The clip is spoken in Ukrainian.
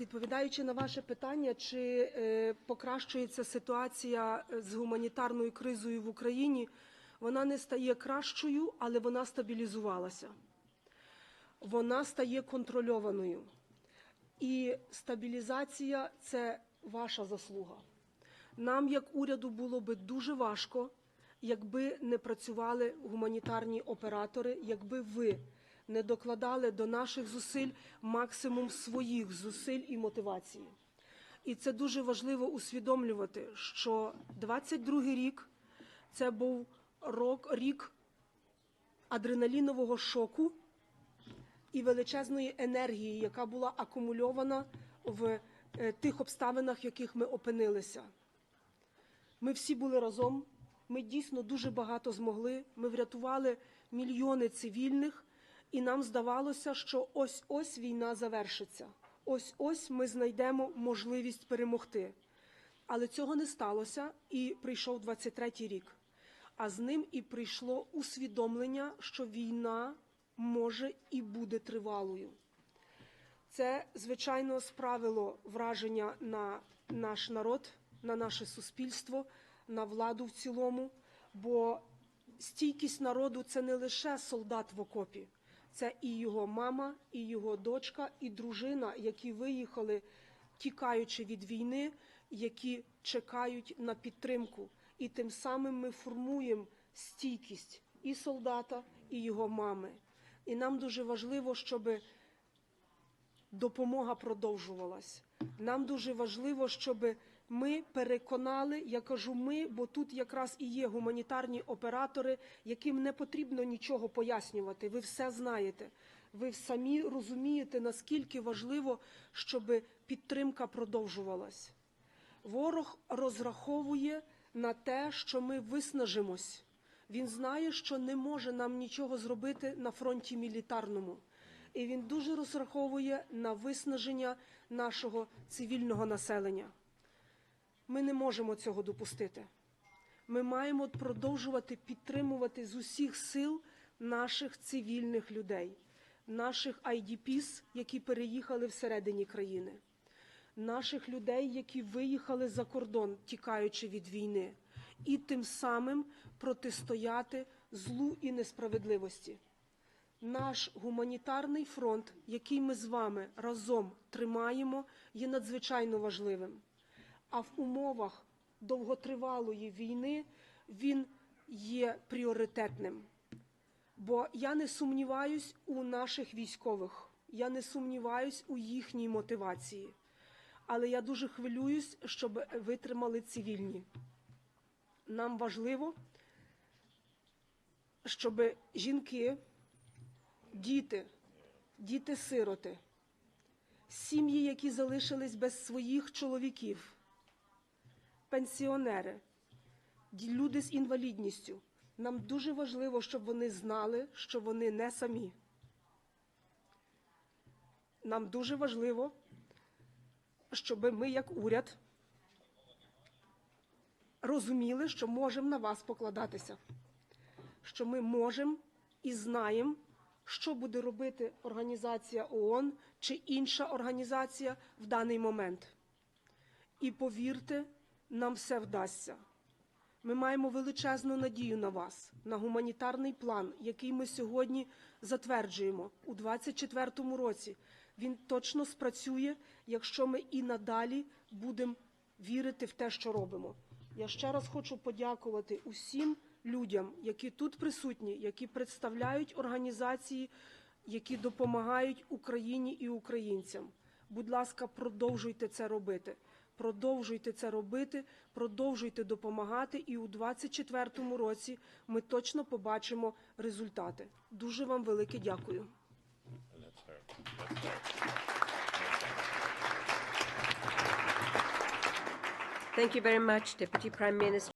Відповідаючи на ваше питання, чи е, покращується ситуація е, з гуманітарною кризою в Україні, вона не стає кращою, але вона стабілізувалася. Вона стає контрольованою. І стабілізація це ваша заслуга. Нам, як уряду, було би дуже важко, якби не працювали гуманітарні оператори, якби ви не докладали до наших зусиль максимум своїх зусиль і мотивації. І це дуже важливо усвідомлювати, що 22-й рік це був рок, рік адреналінового шоку і величезної енергії, яка була акумульована в е, тих обставинах, в яких ми опинилися. Ми всі були разом. Ми дійсно дуже багато змогли. Ми врятували мільйони цивільних, і нам здавалося, що ось ось війна завершиться. Ось ось ми знайдемо можливість перемогти. Але цього не сталося, і прийшов 23-й рік. А з ним і прийшло усвідомлення, що війна може і буде тривалою. Це, звичайно, справило враження на наш народ, на наше суспільство, на владу в цілому. Бо стійкість народу це не лише солдат в окопі, це і його мама, і його дочка, і дружина, які виїхали, тікаючи від війни, які чекають на підтримку. І тим самим ми формуємо стійкість і солдата, і його мами. І нам дуже важливо, щоби допомога продовжувалась. Нам дуже важливо, щоб ми переконали, я кажу ми, бо тут якраз і є гуманітарні оператори, яким не потрібно нічого пояснювати. Ви все знаєте. Ви самі розумієте, наскільки важливо, щоб підтримка продовжувалась. Ворог розраховує на те, що ми виснажимось. Він знає, що не може нам нічого зробити на фронті мілітарному. І він дуже розраховує на виснаження нашого цивільного населення. Ми не можемо цього допустити. Ми маємо продовжувати підтримувати з усіх сил наших цивільних людей, наших IDPs, які переїхали всередині країни, наших людей, які виїхали за кордон, тікаючи від війни, і тим самим протистояти злу і несправедливості. Наш гуманітарний фронт, який ми з вами разом тримаємо, є надзвичайно важливим. А в умовах довготривалої війни він є пріоритетним. Бо я не сумніваюсь у наших військових, я не сумніваюсь у їхній мотивації. Але я дуже хвилююсь, щоб витримали цивільні. Нам важливо, щоб жінки, діти, діти-сироти, сім'ї, які залишились без своїх чоловіків, пенсіонери, люди з інвалідністю. Нам дуже важливо, щоб вони знали, що вони не самі. Нам дуже важливо, щоб ми, як уряд, розуміли, що можемо на вас покладатися, що ми можемо і знаємо, що буде робити організація ООН чи інша організація в даний момент. І повірте, нам все вдасться. Ми маємо величезну надію на вас, на гуманітарний план, який ми сьогодні затверджуємо у 2024 році. Він точно спрацює, якщо ми і надалі будемо вірити в те, що робимо. Я ще раз хочу подякувати усім людям, які тут присутні, які представляють організації, які допомагають Україні і українцям. Будь ласка, продовжуйте це робити. Продовжуйте це робити, продовжуйте допомагати, і у 2024 році ми точно побачимо результати. Дуже вам велике дякую. Thank you very much, Deputy Prime Minister.